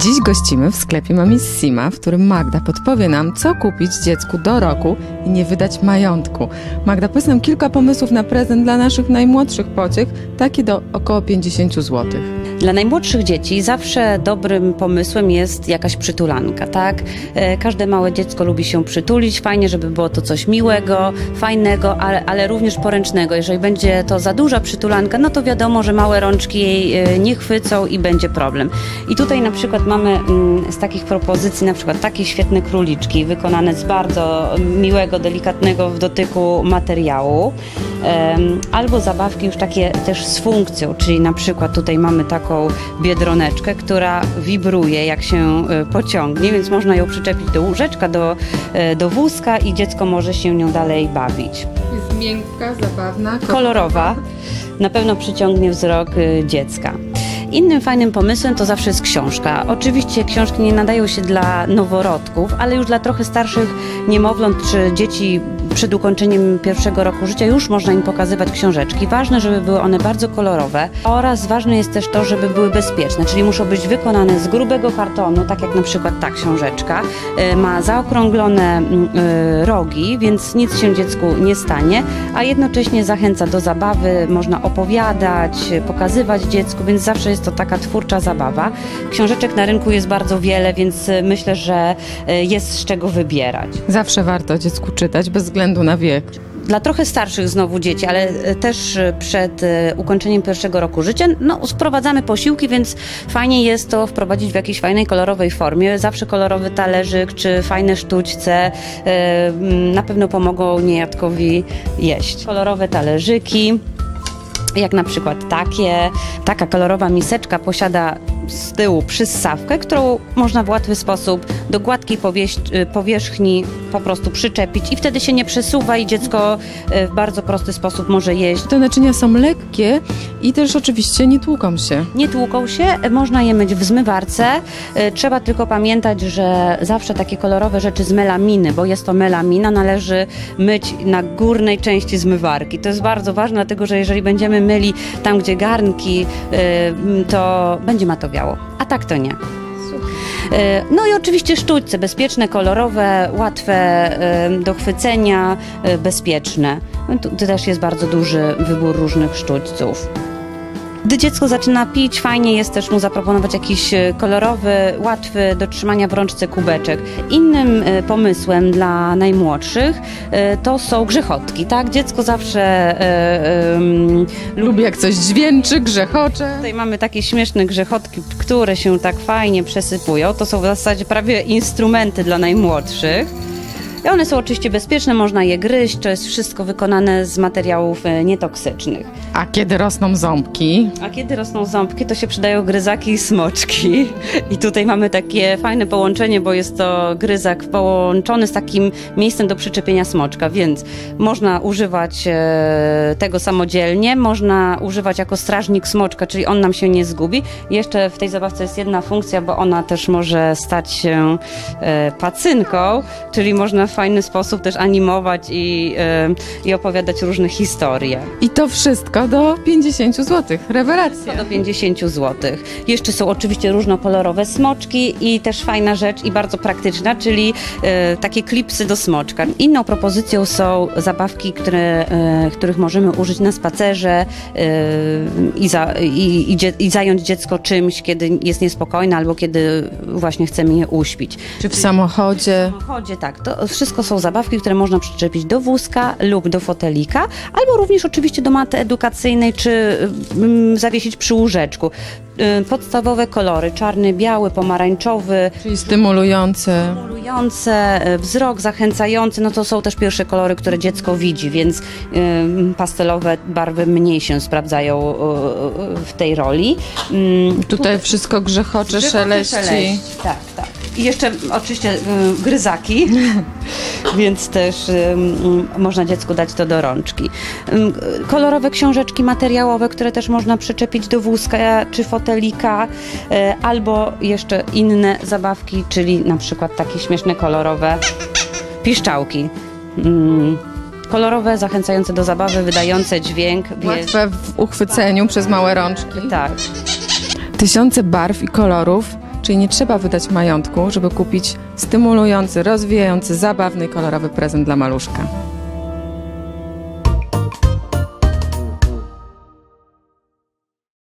Dziś gościmy w sklepie Mamissima, w którym Magda podpowie nam, co kupić dziecku do roku i nie wydać majątku. Magda, powiedz nam kilka pomysłów na prezent dla naszych najmłodszych pociech, takie do około 50 zł. Dla najmłodszych dzieci zawsze dobrym pomysłem jest jakaś przytulanka, tak? E, Każde małe dziecko lubi się przytulić, fajnie, żeby było to coś miłego, fajnego, ale, ale również poręcznego. Jeżeli będzie to za duża przytulanka, no to wiadomo, że małe rączki jej e, nie chwycą i będzie problem. I tutaj na przykład mamy mm, z takich propozycji na przykład takie świetne króliczki wykonane z bardzo miłego, delikatnego w dotyku materiału. Albo zabawki już takie też z funkcją, czyli na przykład tutaj mamy taką biedroneczkę, która wibruje jak się e, pociągnie, więc można ją przyczepić do łóżeczka, do, e, do wózka i dziecko może się nią dalej bawić. Jest miękka, zabawna, Kolorowa, na pewno przyciągnie wzrok e, dziecka. Innym fajnym pomysłem to zawsze jest książka. Oczywiście książki nie nadają się dla noworodków, ale już dla trochę starszych niemowląt czy dzieci przed ukończeniem pierwszego roku życia już można im pokazywać książeczki. Ważne, żeby były one bardzo kolorowe oraz ważne jest też to, żeby były bezpieczne, czyli muszą być wykonane z grubego kartonu, tak jak na przykład ta książeczka. E, Ma zaokrąglone mm, e, rogi, więc nic się dziecku nie stanie, a jednocześnie zachęca do zabawy, można opowiadać, pokazywać dziecku, więc zawsze jest to taka twórcza zabawa. Książeczek na rynku jest bardzo wiele, więc e, myślę, że jest z czego wybierać. Zawsze warto dziecku czytać, bez względu na wiek. Dla trochę starszych znowu dzieci, ale e, też e, przed e, ukończeniem pierwszego roku życia, no sprowadzamy posiłki, więc fajnie jest to wprowadzić w jakiejś fajnej, kolorowej formie. Zawsze kolorowy talerzyk czy fajne sztućce na pewno pomogą niejadkowi jeść. Kolorowe talerzyki. Jak na przykład takie, taka kolorowa miseczka posiada z tyłu przyssawkę, którą można w łatwy sposób do gładkiej y, powierzchni po prostu przyczepić i wtedy się nie przesuwa i dziecko y, w bardzo prosty sposób może jeść. Te naczynia są lekkie i też oczywiście nie tłuką się. Nie tłuką się, można je myć w zmywarce. Y, Trzeba tylko pamiętać, że zawsze takie kolorowe rzeczy z melaminy, bo jest to melamina, należy myć na górnej części zmywarki. To jest bardzo ważne, dlatego że jeżeli będziemy myli tam, gdzie garnki, to będzie a tak to nie. Y, No i oczywiście sztućce bezpieczne, kolorowe, łatwe y, do chwycenia, y, bezpieczne. No tu też jest bardzo duży wybór różnych sztućców. Gdy dziecko zaczyna pić, fajnie jest też mu zaproponować jakiś e, kolorowy, łatwy do trzymania w rączce kubeczek. Innym e, pomysłem dla najmłodszych e, to są grzechotki, tak? Dziecko zawsze em, Lubię jak coś dźwięczy, grzechocze. Tutaj mamy takie śmieszne grzechotki, które się tak fajnie przesypują. To są w zasadzie prawie instrumenty dla najmłodszych. I one są oczywiście bezpieczne, można je gryźć, to jest wszystko wykonane z materiałów e, nietoksycznych. A kiedy rosną ząbki? A kiedy rosną ząbki, to się przydają gryzaki i smoczki. I tutaj mamy takie fajne połączenie, bo jest to gryzak połączony z takim miejscem do przyczepienia smoczka, więc można używać e, tego samodzielnie, można używać jako strażnik smoczka, czyli on nam się nie zgubi. Jeszcze w tej zabawce jest jedna funkcja, bo ona też może stać się e, pacynką, czyli można w fajny sposób też animować i, e, i opowiadać różne historie. I to wszystko do 50 zł. Rewelacja. do 50 zł. Jeszcze są oczywiście różnokolorowe smoczki i też fajna rzecz i bardzo praktyczna, czyli e, takie klipsy do smoczka. Inną propozycją są zabawki, które, e, których możemy użyć na spacerze i, za, i, i, dzie, i zająć dziecko czymś, kiedy jest niespokojne albo kiedy właśnie chcemy je uśpić. Czy w samochodzie? W samochodzie, tak. To wszystko są zabawki, które można przyczepić do wózka lub do fotelika, albo również oczywiście do maty edukacyjnej, czy mm, zawiesić przy łóżeczku. Y, Podstawowe kolory, czarny, biały, pomarańczowy, Czyli stymulujące. stymulujące, y, wzrok zachęcający, no to są też pierwsze kolory, które dziecko widzi, więc y, pastelowe barwy mniej się sprawdzają y, y, w tej roli. Mm, Tutaj wszystko grzechocze, szeleści. Tak, tak. I jeszcze oczywiście y, gryzaki, więc też y, mm, można dziecku dać to do rączki. Ym, Kolorowe książeczki materiałowe, które też można przyczepić do wózka czy fotelika, y, albo jeszcze inne zabawki, czyli na przykład takie śmieszne kolorowe piszczałki. Ym, Kolorowe, zachęcające do zabawy, wydające dźwięk. Łatwe w uchwyceniu przez małe rączki. Tak. Tysiące barw i kolorów Czyli nie trzeba wydać majątku, żeby kupić stymulujący, rozwijający, zabawny i kolorowy prezent dla maluszka.